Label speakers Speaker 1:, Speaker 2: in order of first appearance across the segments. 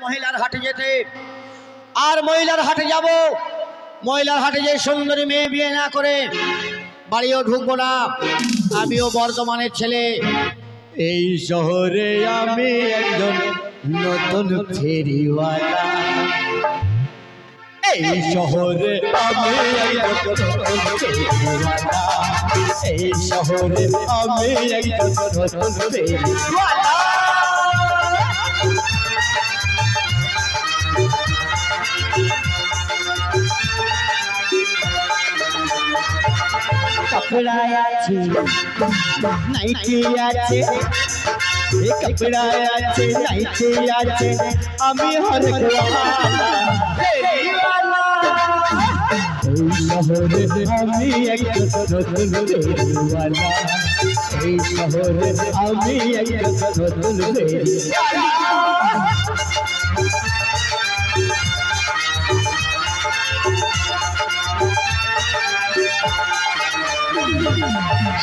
Speaker 1: মহিলার হাটে যেতে। আর মহিলার হাটে যাব। মহিলার হাটে যে সুন্দরী মেয়ে বিয়ে না করে বাড়িও ঢুকবো না। আমিও বর্ধমানের ছেলে। এই শহরে আমি একজন নতুন এই শহরে আমি এই শহরে আমি একজন নতুন कपड़ा আছে নাইটি আছে এ কপড়া আছে নাইটি আছে আমি হর শহরে আমি একজন নতুন বেরিওয়ালা এই শহরে আমি একজন নতুন বেরিওয়ালা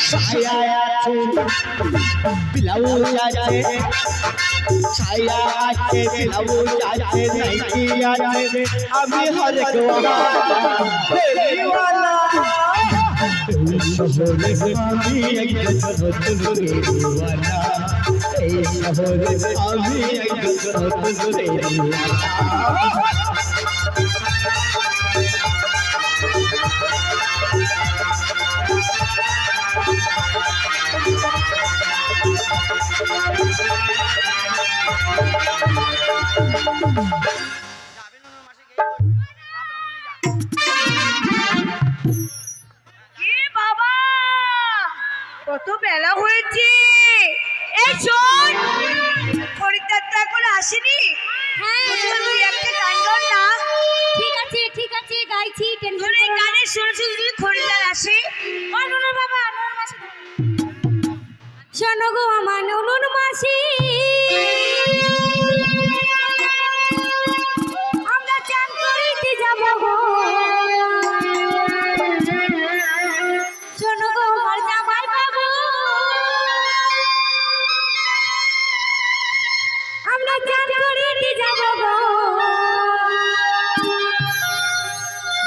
Speaker 1: ছায়া আছে ব্লাউজ আছে আমি এই ফেরিওয়ালা
Speaker 2: এ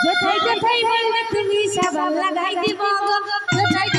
Speaker 3: যেথায় যেথাই বলবে তুমি সাবান লাগাই দিব গো। যেথায়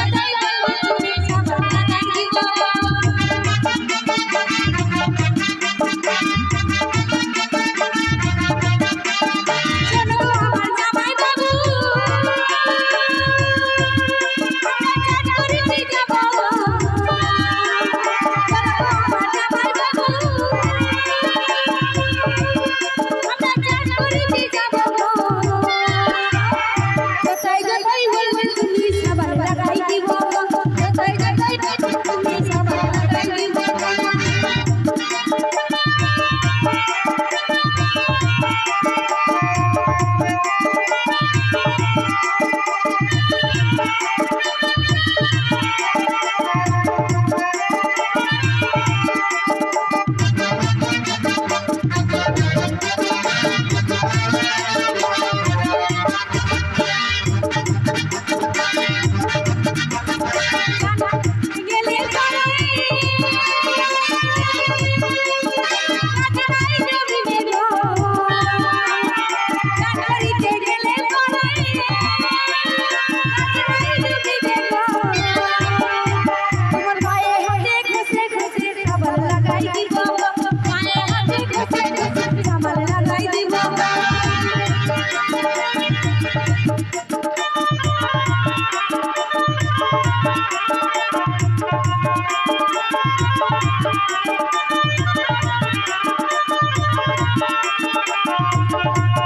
Speaker 3: জানুয়ারিতে গেলে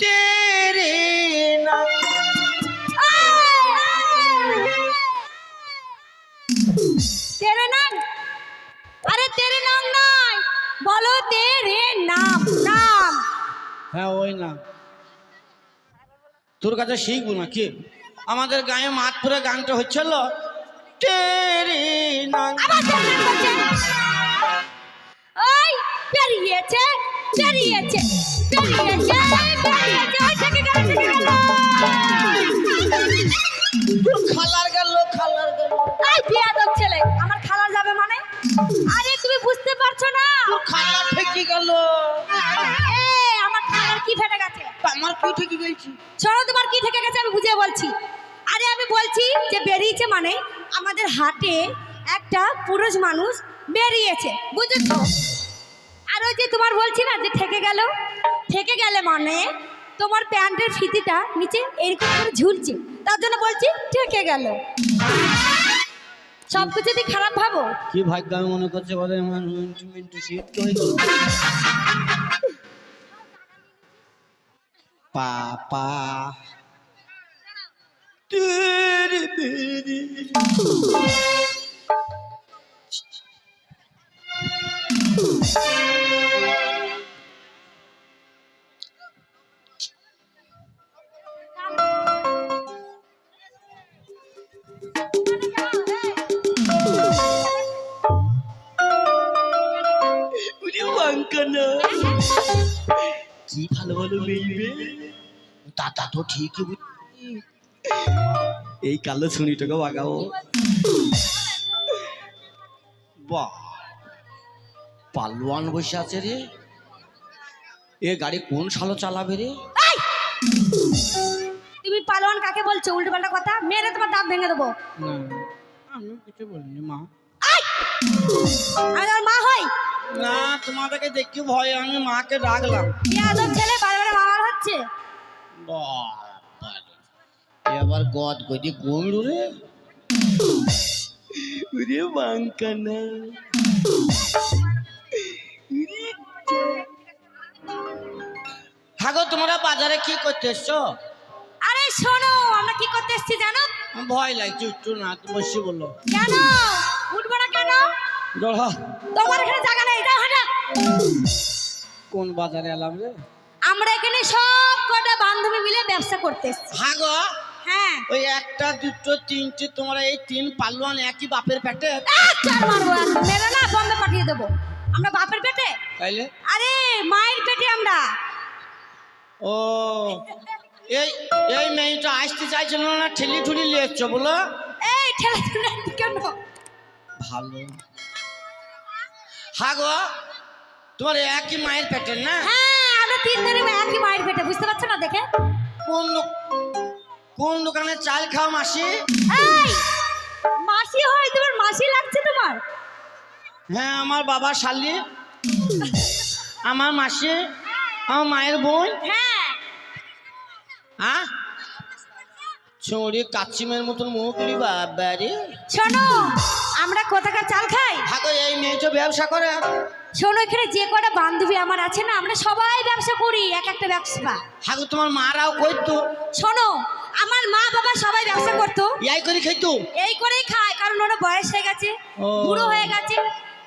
Speaker 4: তেরে না।
Speaker 3: তেরে নাম? আরে তেরে নাম নয় বলো তেরে নাম নাম।
Speaker 4: হ্যাঁ ওই না তোর কাছে শিখব না কি? আমাদের গায়ে মাতপুরে গানটা হচ্ছিল তেরে না
Speaker 3: আবার তেরে নাম ওই পেরিয়েছে পেরিয়েছে পেরিয়েছে পেরিয়েছে ওই থেকে গেল
Speaker 4: খালার গেল খালার গেল।
Speaker 3: এই বিয়াদব ছেলে আমার খালা যাবে মানে? আরে তুমি বুঝতে পারছ না?
Speaker 4: খালা ঠেকি গেল।
Speaker 3: এ আমার খালার কি ফেটে গেছে?
Speaker 4: আমার কি ঠেকি গেছি?
Speaker 3: তোমার কি থেকে গেছে আমি বুঝিয়ে বলছি। আরে আমি বলছি যে বেরিয়েছে মানে আমাদের হাটে একটা পুরুষ মানুষ বেরিয়েছে বুঝেছ? যে তোমার বলছি না যে ঠেকে গেল। ঠেকে গেলে মানে তোমার প্যান্টের ফিতিটা নিচে এরকম করে ঝুলছে। তার জন্য বলছি, ঠেকে গেল। সব কিছু যদি খারাপ ভাবো?
Speaker 4: কি ভাগ্য আমি মনে করছে বলে কি ভালো ভালো মেয়ে দাদা তো বুঝছি এই কালো ছুনিটাকে বাগাবো বাহ। পালোয়ান বসে আছে রে। এ গাড়ি কোন সালো চালাবে রে!
Speaker 3: তুমি পালোয়ান কাকে বলছো? উল্টো পাল্টা কথা? মেরে তোমার দাঁত ভেঙে দেবো।
Speaker 4: আমি কিছু বলিনি মা।
Speaker 3: আমি আমার মা হই?
Speaker 4: না তোমাদেরকে দেখি ভয় আমি মাকে ডাকলাম
Speaker 3: বিয়াদব ছেলে? বারে বারে মামার হচ্ছে?
Speaker 4: বাবারে। এ গদ গদি কমলু রে। ওরে বাঙ্কানা হাগো তোমরা বাজারে কি করতে এসছো?
Speaker 3: আরে শোনো আমরা কি করতে এসেছি জানো?
Speaker 4: ভয় লাগছে একটু না বসে বলল
Speaker 3: কেন? উঠবো না কেন? তোমার এখানে জায়গা নেই যাও হাঁটা।
Speaker 4: কোন বাজারে এলাম রে?
Speaker 3: আমরা এখানে সব কটা বান্ধবী মিলে ব্যবসা করতে এসেছি।
Speaker 4: হাগো
Speaker 3: হ্যাঁ।
Speaker 4: ওই একটা দুটো তিনটে তোমরা এই তিন পাল্লান একই বাপের পেটে।
Speaker 3: মেরে না বম্বে পাঠিয়ে দেবো। আমরা বাপের পেটে?
Speaker 4: তাইলে?
Speaker 3: আরে মায়ের পেটে আমরা।
Speaker 4: ও এই এই মেয়েটা আসতে চাইছিল না ঠেলি ঠুলি এসছো বলো।
Speaker 3: এই ঠেলা ঠেলা কেন?
Speaker 4: ভালো। হা গো তোমার একই মায়ের পেটে না?
Speaker 3: হ্যাঁ আমরা তিন দিনে একই মায়ের পেটে বুঝতে পারছ না দেখে?
Speaker 4: কোন কোন দোকানে চাল খাও মাসি?
Speaker 3: এই মাসি হয় তোমার মাসি লাগছে তোমার।
Speaker 4: হ্যাঁ আমার বাবা শালি আমার মাসি আমার মায়ের বোন।
Speaker 3: হ্যাঁ।
Speaker 4: হ্যাঁ চুড়ি কাচ্চিমের মতন মুখ লি বাবা রে।
Speaker 3: শোনো আমরা কোথাকার চাল খাই?
Speaker 4: হাগো এই মেয়েটা ব্যবসা করে।
Speaker 3: শোনো এখানে যে কটা বান্ধবী আমার আছে না আমরা সবাই ব্যবসা করি এক একটা ব্যবসা।
Speaker 4: হাগো তোমার মারাও কইতো।
Speaker 3: শোনো আমার মা বাবা সবাই ব্যবসা করতো।
Speaker 4: ইয়াই করে খাইতো?
Speaker 3: এই করেই খায় কারণ ওরা বয়স হয়ে গেছে বুড়ো হয়ে গেছে।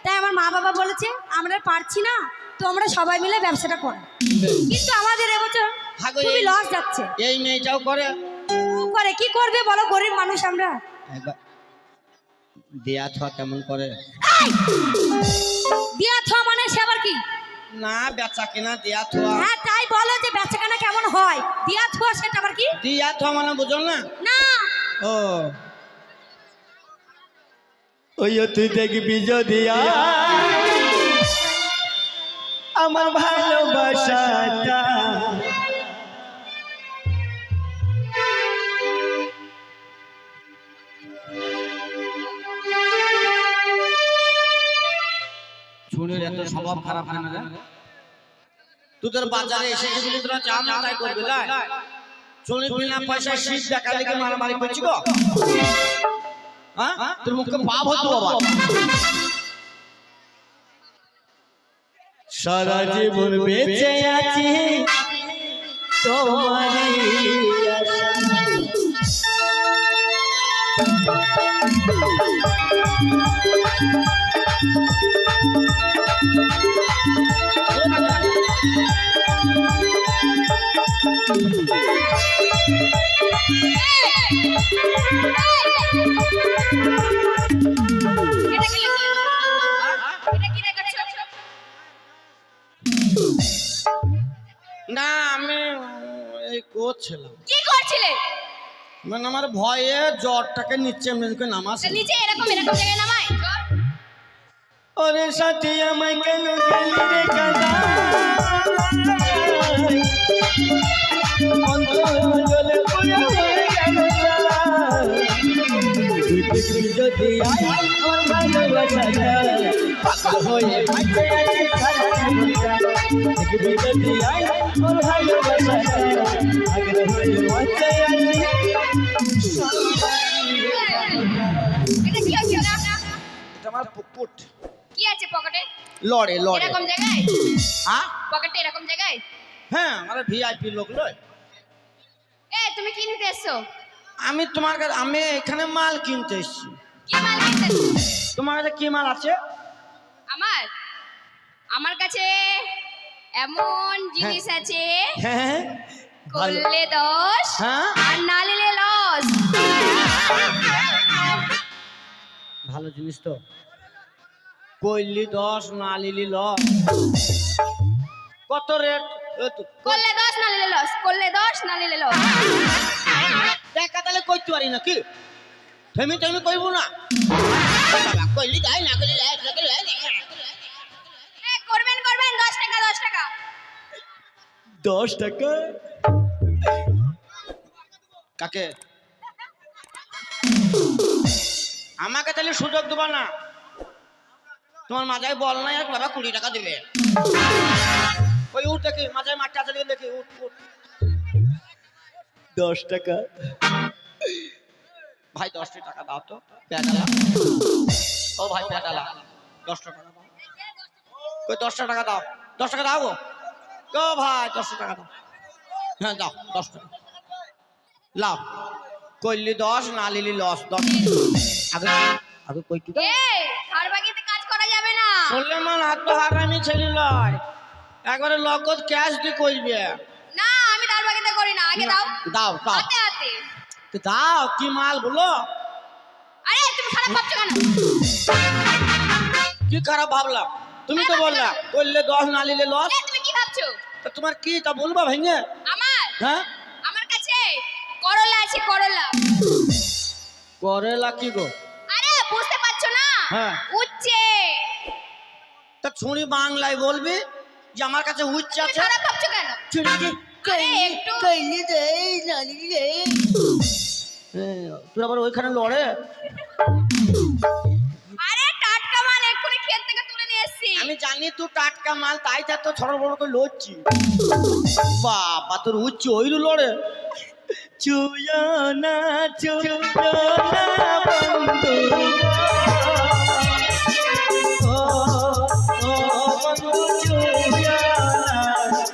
Speaker 3: তাই আমার মা বাবা বলেছে আমরা পারছি না তো আমরা সবাই মিলে ব্যবসাটা করি। কিন্তু আমাদের এবছর খুবই লস যাচ্ছে।
Speaker 4: এই মেয়েটাও করে।
Speaker 3: ও করে কি করবে বলো গরিব মানুষ আমরা?
Speaker 4: দেয়া থা কেমন করে?
Speaker 3: দিয়া থ মানে সে আবার কি?
Speaker 4: না বেচা কেনা দেয়া থোয়া।
Speaker 3: হ্যাঁ তাই বলো যে বেচাকেনা কেমন হয়। দিয়া থ সেটা আবার কি?
Speaker 4: দিয়া থোয়া মানে বুঝল না?
Speaker 3: না।
Speaker 4: ও। ওই তুই দেখবি যদি আমার ভালোবাসাটা। শুনের এত স্বভাব খারাপ কেন রে? তোদের বাজারে এসে যেগুলি তোরা মন তাই করবি লাই। শুনি বিনা পয়সা শীত দেখা লেগে মারামারি করছি গো। হ্যাঁ? তোর মুখে পাপ হতো বাবা। সারা জীবন বেঁচে আছি। তোমারই না আমি এই করছিলাম।
Speaker 5: কি করছিলে?
Speaker 4: মানে আমার ভয়ে জ্বরটাকে নিচে এমনি করে নামাস
Speaker 5: নিচে এরকম এরকম জায়গায় নামাই।
Speaker 4: ওরে সাথী আমায় কেন গেলি রে কাদা? যদি আমার
Speaker 5: কি আছে পকেটে
Speaker 4: লড়ে লড়ে।
Speaker 5: এরকম জায়গায়?
Speaker 4: হ্যাঁ?
Speaker 5: পকেটে এরকম জায়গায়?
Speaker 4: হ্যাঁ আমার ভিআইপি লোক লয়।
Speaker 5: এ তুমি কি নিতে এসছো?
Speaker 4: আমি তোমার কাছে আমি এখানে মাল কিনতে এসেছি।
Speaker 5: কি মাল নিতে এসছো?
Speaker 4: তোমার কাছে কি মাল আছে?
Speaker 5: আমার? আমার কাছে এমন জিনিস আছে।
Speaker 4: হ্যাঁ ভালো।
Speaker 5: করলে দশ
Speaker 4: হ্যাঁ।
Speaker 5: আর না নিলে লস।
Speaker 4: ভালো জিনিস তো। কইলি দশ না লিলি লস। কত রেট?
Speaker 5: করলে দশ না নিলে লস? করলে দশ না নিলে লস?
Speaker 4: দেখা তাহলে কইতে পারি না কি থেমি থেমি কইব না। কইলি যাই না কইলি যাই না কইলি যাই
Speaker 5: করবেন করবেন দশ টাকা দশ টাকা।
Speaker 4: দশ টাকা? কাকে? আমাকে তাহলে সুযোগ দেবা না। তোমার মাথায় বল নাই আর বাবা কুড়ি টাকা দিবে। ওই উঠ দেখি মাজায় মাঠটা আছে দেখি উঠ উঠ। দশ টাকা। ভাই দশটা টাকা দাও তো পেটালা ও ভাই পেটালা দশ টাকা দাও। কই দশটা টাকা দাও। দশ টাকা দাও গো। গো ভাই দশটা টাকা দাও। হ্যাঁ দাও দশ টাকা। লাও। করলি দশ না লিলি লস দশ আগে আগে কই
Speaker 5: বাকিতে কাজ করা যাবে না।
Speaker 4: বললে মান হাত তো হারামি ছেলে লয়। একবারে লগত ক্যাশ দিয়ে কইবে
Speaker 5: না আমি তার বাকিতে করি না। আগে দাও।
Speaker 4: দাও দাও।
Speaker 5: হাতে হাতে।
Speaker 4: তো দাও কি মাল বলো?
Speaker 5: আরে তুমি খারাপ ভাবছ কেন?
Speaker 4: কি খারাপ ভাবলাম? তুমি তো বললা করলে দশ না লিলে লস।
Speaker 5: তুমি কি ভাবছ?
Speaker 4: তা তোমার কি তা বলবা ভেঙে?
Speaker 5: আমার?
Speaker 4: হ্যাঁ?
Speaker 5: আমার কাছে করলা আছে করলা।
Speaker 4: করেলা কি গো?
Speaker 5: আরে বুঝতে পারছ না?
Speaker 4: হ্যাঁ।
Speaker 5: উচ্ছে।
Speaker 4: তা ছুঁড়ি বাংলায় বলবি? যে আমার কাছে উচ্চ আছে?
Speaker 5: খারাপ ভাবছ কেন?
Speaker 4: ছুঁড়ি
Speaker 5: একটু
Speaker 4: কইলি দে জানি রে। তুই আবার ওইখানে লড়ে?
Speaker 5: আরে টাটকা মাল এক্ষুনি ক্ষেত থেকে তুলে নিয়ে এসেছি।
Speaker 4: আমি জানি তুই টাটকা মাল তাই তার তো ছড় বড় করে লড়ছি। বাবা তোর উচ্চ ওইরু লড়ে। চুয়া না চুয়া না বন্ধু।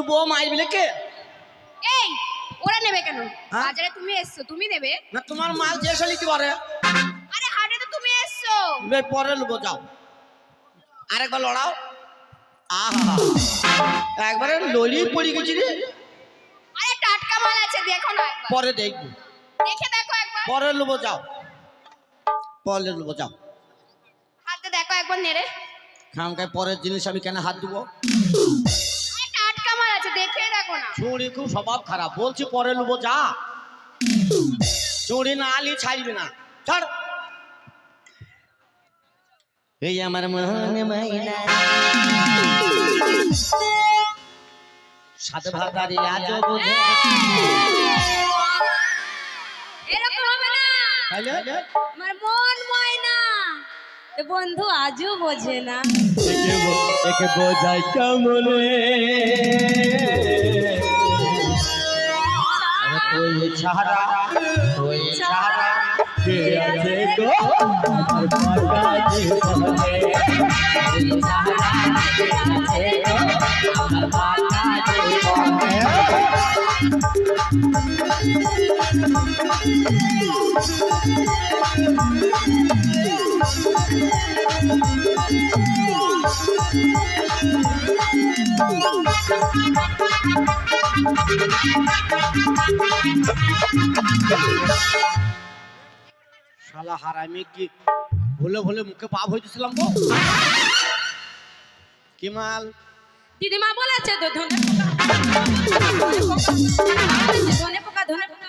Speaker 4: তুই বউ মাইবিলে কে?
Speaker 5: এই ওরা নেবে কেন?
Speaker 4: হ্যাঁ?
Speaker 5: বাজারে তুমি এসছো তুমি নেবে?
Speaker 4: না তোমার মাল যে পারে
Speaker 5: আরে হাটে তো তুমি এসছো।
Speaker 4: বে পরে লুবো যাও। আরেকবার লড়াও। আহা। একবারে লড়ি পড়ে গেছি রে।
Speaker 5: আরে টাটকা মাল আছে দেখো না একবার।
Speaker 4: পরে দেখব।
Speaker 5: দেখে দেখো একবার।
Speaker 4: পরে লুবো যাও। পরে লুবো যাও।
Speaker 5: হাতে দেখো একবার নেড়ে।
Speaker 4: খামকায় পরের জিনিস আমি কেন হাত দিব চুড়ি খুব স্বভাব খারাপ। বলছি পরে লুবো যা। চুড়ি না আলি ছাড়বি না। ছাড়। এই আমার মনে মাইনা সাত ভাতারি আজও বোঝে
Speaker 3: এরকম হবে না।
Speaker 4: তাইলে
Speaker 3: আমার মন ময়না। বন্ধু আজও বোঝে না।
Speaker 1: একে বো- একে বোঝাই কেমনে?
Speaker 4: তুই ছাড়া তুই ছাড়া
Speaker 1: কে আছে গো আমার পাকা জীবনে
Speaker 4: তুই ছাড়া কে আছে গো আমার বাঁকা জীবনে? শালা হারামি কি? ভুলে ভুলে মুখে পাপ হইতেছিলাম গো। কি মাল?
Speaker 3: দিদিমা বলেছে তো ধনে ধনে পোকা ধনে পোকা!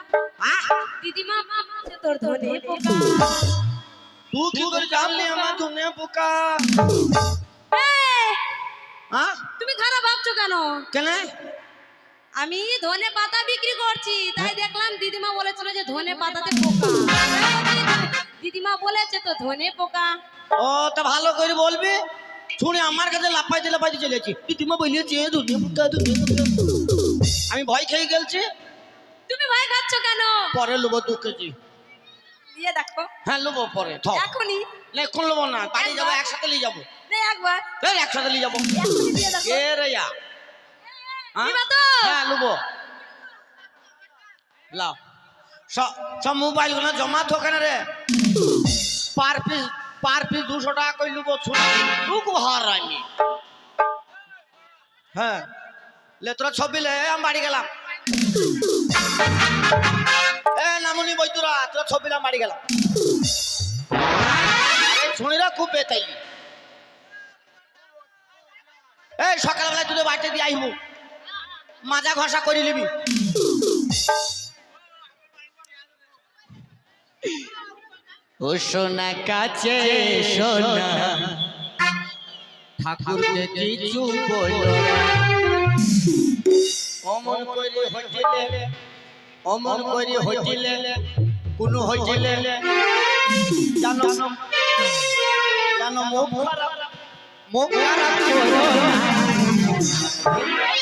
Speaker 3: দিদিমা বলেছে তোর ধনে পোকা।
Speaker 4: তুই কি করে জানলি আমার ধনে পোকা হ্যাঁ
Speaker 3: তুমি খারাপ ভাবছ কেন
Speaker 4: কেন
Speaker 3: আমি ধনে পাতা বিক্রি করছি তাই দেখলাম দিদিমা বলেছিল যে ধনে পাতাতে পোকা দিদিমা বলেছে তো ধনে পোকা
Speaker 4: ও তা ভালো করে বলবি শুনে আমার কাছে লাফাইতে লাফাইতে চলেছি দিদিমা বলিয়েছে ধনে পোকা ধনে পোকা আমি ভয় খেয়ে গেলছি
Speaker 3: তুমি ভয় খাচ্ছ কেন
Speaker 4: পরে লোবো দু কেজি
Speaker 3: দিয়ে দেখো।
Speaker 4: হ্যাঁ লোবো পরে থক
Speaker 3: এখনই।
Speaker 4: না এখন লোবো না বাড়ি যাব একসাথে নিয়ে যাব।
Speaker 3: নে একবার।
Speaker 4: এই একসাথে নিয়ে যাব। রে ইয়া? হ্যাঁ? হ্যাঁ লোবো। লাও। সব সব মোবাইলগুলো জমা থো কেন রে। পার পিস পার পিস দুশো টাকা করে লুবো হার আমি। হ্যাঁ। লে তোরা ছবি লে আমি বাড়ি গেলাম। এ নামনি বৈতুরা তোরা ছবি লে আমি গেলাম। শুনিরা খুব বেতাই। এই সকালবেলায় তুই বাড়িতে দিয়ে আইবু মাজা ঘষা করে নিবি। ও সোনা কাছে সোনা। ঠাকুরকে কিছু বলো অমন করে হইলে অমন করে হইলে কোন হইলে জানো জানো মুখ খারাপ। মুখ খারাপ।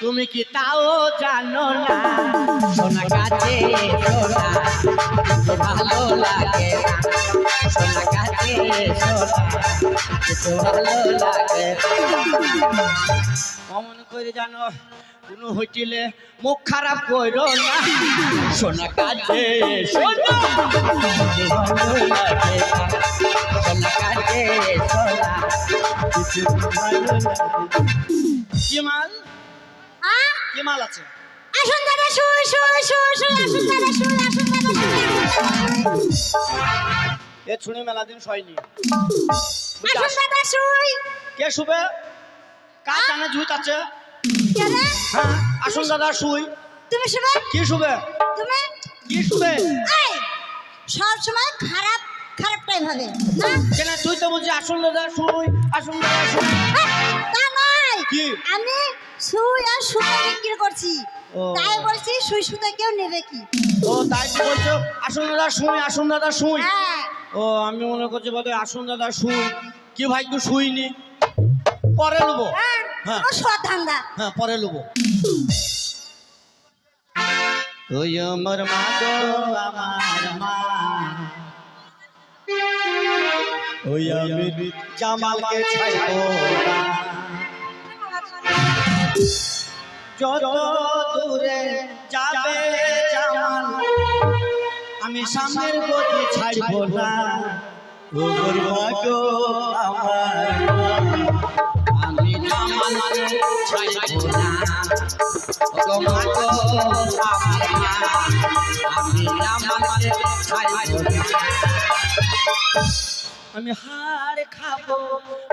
Speaker 4: তুমি কি তাও জানো না? সোনা কাছে সোনা ভালো লাগে সোনা কাছে সোনা ভালো লাগে অমন করে জানো কোনো হইটিলে মুখ খারাপ করো না। সোনা কাছে সোনা
Speaker 1: ভালো লাগে
Speaker 4: সোনা কাছে সোনা
Speaker 1: ভালো লাগে
Speaker 4: কি মাল? কি মাল আছে?
Speaker 3: আসুন দাদা শুই শুই শুই শুই আসুন দাদা শুই আসুন দাদা
Speaker 4: এ ছুনি মেলা দিন সয়নি।
Speaker 3: আসুন দাদা শুই।
Speaker 4: কে শুবে? কার জানে জুত আছে হ্যাঁ আসুন দাদা শুই।
Speaker 3: তুমি শুবে?
Speaker 4: কি শুবে?
Speaker 3: তুমি?
Speaker 4: কি শুবে?
Speaker 3: সব সময় খারাপ খারাপটাই ভাবে না?
Speaker 4: কেন তুই তো বলছি আসুন দাদা শুই আসুন দাদা শুই।
Speaker 3: তা নয়।
Speaker 4: কি?
Speaker 3: আমি সুই আর সুতা বিক্রি করছি।
Speaker 4: ও।
Speaker 3: তাই বলছি সুই সুতা কেউ নেবে কি?
Speaker 4: ও তাই তো বলছো? আসুন দাদা শুই আসুন দাদা শুই।
Speaker 3: হ্যাঁ।
Speaker 4: ও আমি মনে করছি বলে আসুন দাদা শুই। কি ভাই তুই শুইনি? পরে নেব।
Speaker 3: হ্যাঁ
Speaker 4: হ্যাঁ।
Speaker 3: সৎ ধান্দা
Speaker 4: হ্যাঁ পরে নেব। আমার মা গো আমার মা।
Speaker 1: ওই আমি
Speaker 4: জামালকে ছাড়বো না। যত দূরে যাবে জামাল আমি সামনের গতি ছাড়বো না ওগো গো আমার আমি আমাকে ছাড়বো না।
Speaker 1: আমি হাড় খাব,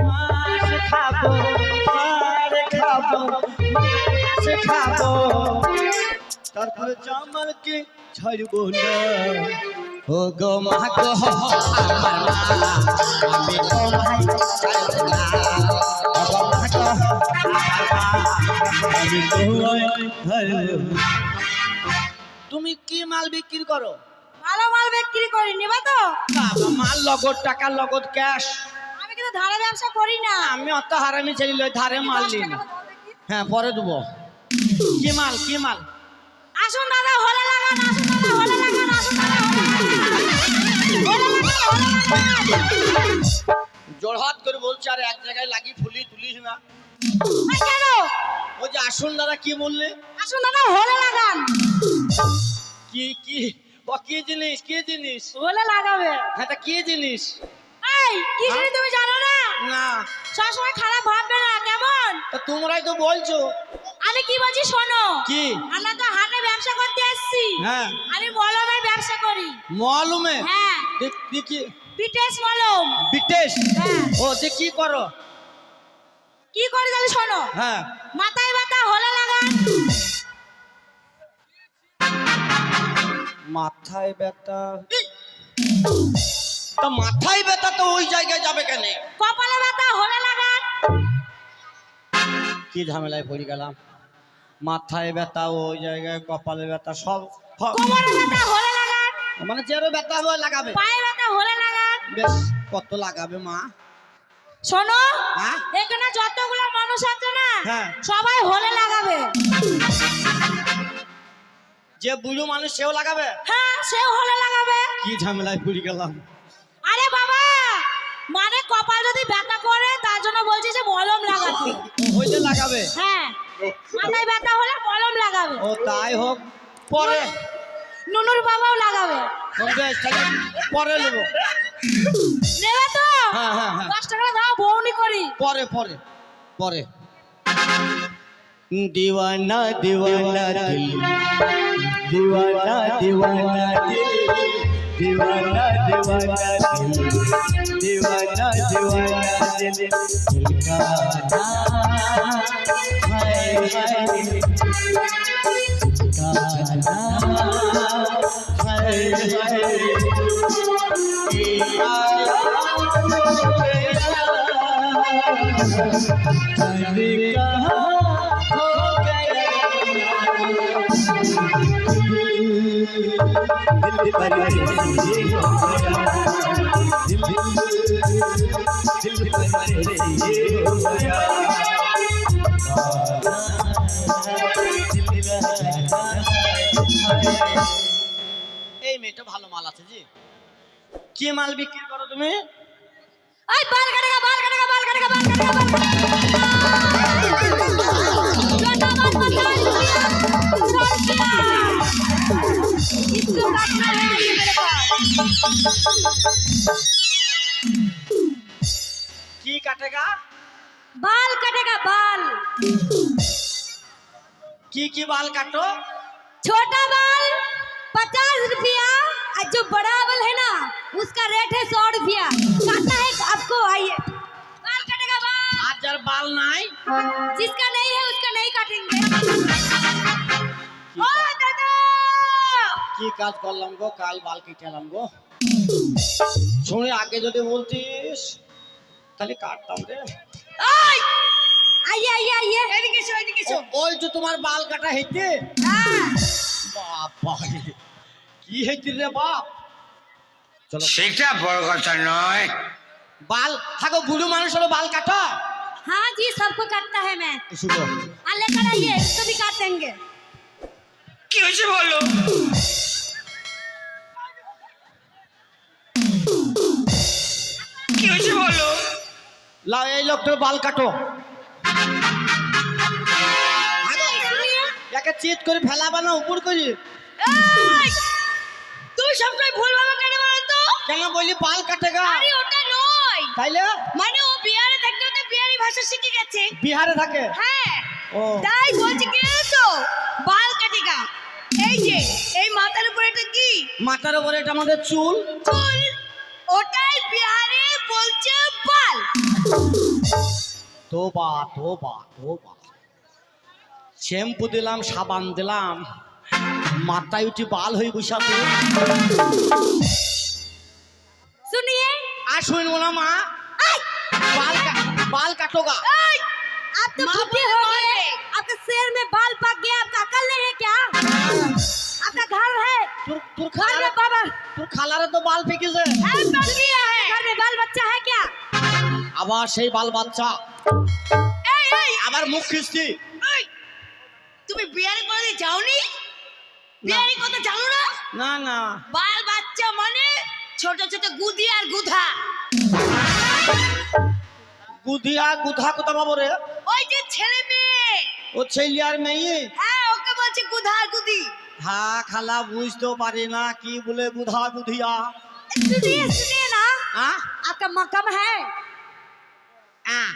Speaker 1: মাছ খাব খাব মাছ জামালকে ছাড়বো না
Speaker 4: ও গো মা গো আমার মা আমি তোমায় ছাড়বো না ও গো মা গো
Speaker 1: আমি তোমায় ছাড়বো
Speaker 4: তুমি কি মাল বিক্রি করো?
Speaker 3: ভালো মাল বিক্রি করি নিবা তো।
Speaker 4: বাবা, মাল লগদ টাকা লগদ ক্যাশ
Speaker 3: আমি কিন্তু ধারে ব্যবসা করি না।
Speaker 4: আমি অত হারামি ছেলে ধারে মাল নিই না। হ্যাঁ পরে দেবো। কি মাল কি মাল?
Speaker 3: আসুন দাদা হলে লাগান আসুন দাদা হলে লাগান আসুন দাদা হলে লাগান। হলে লাগান, হলে লাগান।
Speaker 4: জোরহাত করে বলছে আর এক জায়গায় লাগি ফুলি তুলিস না।
Speaker 3: আর কেন?
Speaker 4: ওই যে আসুন দাদা কি বললে?
Speaker 3: আসুন দাদা হলে লাগান।
Speaker 4: কি কি? ও কি জিনিস কি জিনিস?
Speaker 3: হলে লাগাবে।
Speaker 4: হ্যাঁ তা কি জিনিস?
Speaker 3: এই কি জিনিস তুমি জানো না?
Speaker 4: না।
Speaker 3: সবসময় খারাপ ভাববে না।
Speaker 4: তোমরাই তো বলছো।
Speaker 3: আমি কি বলছি শোনো?
Speaker 4: কি?
Speaker 3: আমরা তো হাটে ব্যবসা করতে এসেছি।
Speaker 4: হ্যাঁ।
Speaker 3: আমি মলমের ব্যবসা করি।
Speaker 4: মলুমে?
Speaker 3: হ্যাঁ।
Speaker 4: কি?
Speaker 3: মলম।
Speaker 4: বিটেশ?
Speaker 3: হ্যাঁ।
Speaker 4: ও যে কি করো?
Speaker 3: কি করে তাহলে শোনো?
Speaker 4: হ্যাঁ।
Speaker 3: মাথায় ব্যথা হলে লাগান।
Speaker 4: মাথায় ব্যথা? তা মাথায় ব্যথা তো ওই জায়গায় যাবে কেন?
Speaker 3: কপালে ব্যথা হলে লাগান।
Speaker 4: কি ঝামেলায় পড়ে গেলাম? মাথায় ব্যথা ওই জায়গায় কপালে ব্যথা সব
Speaker 3: কোমরে ব্যথা হলে লাগান।
Speaker 4: মানে যেরো ব্যথা হবে লাগাবে।
Speaker 3: পায়ে ব্যথা হলে লাগান।
Speaker 4: বেশ কত লাগাবে মা?
Speaker 3: শোনো
Speaker 4: হ্যাঁ?
Speaker 3: এখানে যতগুলো মানুষ আছে না
Speaker 4: হ্যাঁ।
Speaker 3: সবাই হলে লাগাবে।
Speaker 4: যে বুড়ো মানুষ সেও লাগাবে?
Speaker 3: হ্যাঁ সেও হলে লাগাবে।
Speaker 4: কি ঝামেলায় পড়ে গেলাম
Speaker 3: আরে বাবা মানে কপাল যদি ব্যথা করে তার জন্য বলছে যে মলম লাগাবে
Speaker 4: ওইটা লাগাবে?
Speaker 3: হ্যাঁ। মাথায় ব্যথা হলে মলম লাগাবে।
Speaker 4: ও তাই হোক পরে।
Speaker 3: নুনুর বাবাও লাগাবে।
Speaker 4: পরে নেব।
Speaker 3: নেবে তো?
Speaker 4: হ্যাঁ হ্যাঁ হ্যাঁ।
Speaker 3: টাকা দাও বউনি করি।
Speaker 4: পরে পরে পরে।
Speaker 1: দিওয়ানা দিওয়ানা দিল। দিওয়ানা দিওয়ানা দিল। دیوانہ دیوانہ دل دیوانہ دیوانہ دل دل کا ہائے दिल पर ये हो गया दिल दिल पर ये हो गया
Speaker 4: এই মেয়েটা ভালো মাল আছে জি কি মাল বিক্রি করো তুমি
Speaker 3: এই বাল কাটেগা বাল কাটেগা বাল কাটেগা বাল কাটেগা की कटेगा? बाल कटेगा बाल।
Speaker 4: की की बाल काटो?
Speaker 3: छोटा बाल पचास रुपया और जो बड़ा बाल है ना उसका रेट है सौ रुपया। काटना है आपको आइए। बाल कटेगा बाल।
Speaker 4: आज जर बाल ना है हाँ,
Speaker 3: जिसका नहीं है उसका नहीं काटेंगे। ओ दादा।
Speaker 4: কি কাজ করলাম গো কাল বাল কেটেলাম গো শুনে আগে যদি বলতিস তাহলে কাটতাম রে
Speaker 3: ओए आइए आइए आइए एदिके एसो एदिके एसो
Speaker 4: ও- ওই যে তোমার বাল কাটা হেঁটে
Speaker 3: हां
Speaker 4: বাবা রে, কি হেঁটে রে বাপ চলো
Speaker 6: সেটা বড় কথা নয়
Speaker 4: বাল থাকো বুড়ো মানুষ হলো বাল কাটা
Speaker 3: हाँ जी सबको काटता है मैं
Speaker 4: শুনো
Speaker 3: आ लेकर आइए इसको भी काट देंगे
Speaker 6: কি হয়েছে
Speaker 4: লাও এই লোকটার বাল কাটো। একে চিত করে ফেলাবা না উপর করে।
Speaker 3: তুই সবসময় ভুল ভাবে কেন বলো তো।
Speaker 4: কেন বলি বাল কাটেগা
Speaker 3: আরে ওটা নয়।
Speaker 4: তাইলে?
Speaker 3: মানে ও বিহারে থাকতে হতে বিহারি ভাষা শিখে গেছে।
Speaker 4: বিহারে থাকে?
Speaker 3: হ্যাঁ।
Speaker 4: ও।
Speaker 3: তাই বলছি কি তো? বাল কাটিকা এই যে এই মাথার উপরে এটা কি?
Speaker 4: মাথার উপরে এটা আমাদের চুল।
Speaker 3: চুল? ওটাই বিহারে বলছে বাল।
Speaker 4: তোবা তোবা তোবা। শ্যাম্পু দিলাম সাবান দিলাম। মাথায় উঠে বাল হয়ে বৈশাখে
Speaker 5: শুনিয়ে?
Speaker 4: আসুন শুনব মা। বাল का, बाल
Speaker 5: काटोगा आप तो बुढ़े हो गए आपके आपका घर है
Speaker 4: তোর তোর
Speaker 5: घर
Speaker 4: খালারে
Speaker 5: में बाबा
Speaker 4: তোর খালারে তো বাল ফেকেছে
Speaker 5: है, पक गया है घर में बाल बच्चा है क्या
Speaker 4: আবার সেই বাল বাচ্চা
Speaker 3: এই এই
Speaker 4: আবার মুখ খিস্তি
Speaker 3: এই, তুমি বিহারে কোনোদিন যাওনি বিহারি কথা জানো না
Speaker 4: না না
Speaker 3: বাল বাচ্চা মানে ছোট ছোট গুদি আর গুধা
Speaker 4: গুধিয়া গুধা কোথা পাবো রে
Speaker 3: ওই যে ছেলে মেয়ে
Speaker 4: ও ছেলে আর মেয়ে
Speaker 3: হ্যাঁ ওকে বলছে গুধা আর গুদি
Speaker 4: হ্যাঁ খালা বুঝতেও পারি না কি বলে গুধা গুধিয়া
Speaker 5: सुनिए सुनिए ना
Speaker 4: হ্যাঁ
Speaker 5: आपका मकम है
Speaker 4: আহ,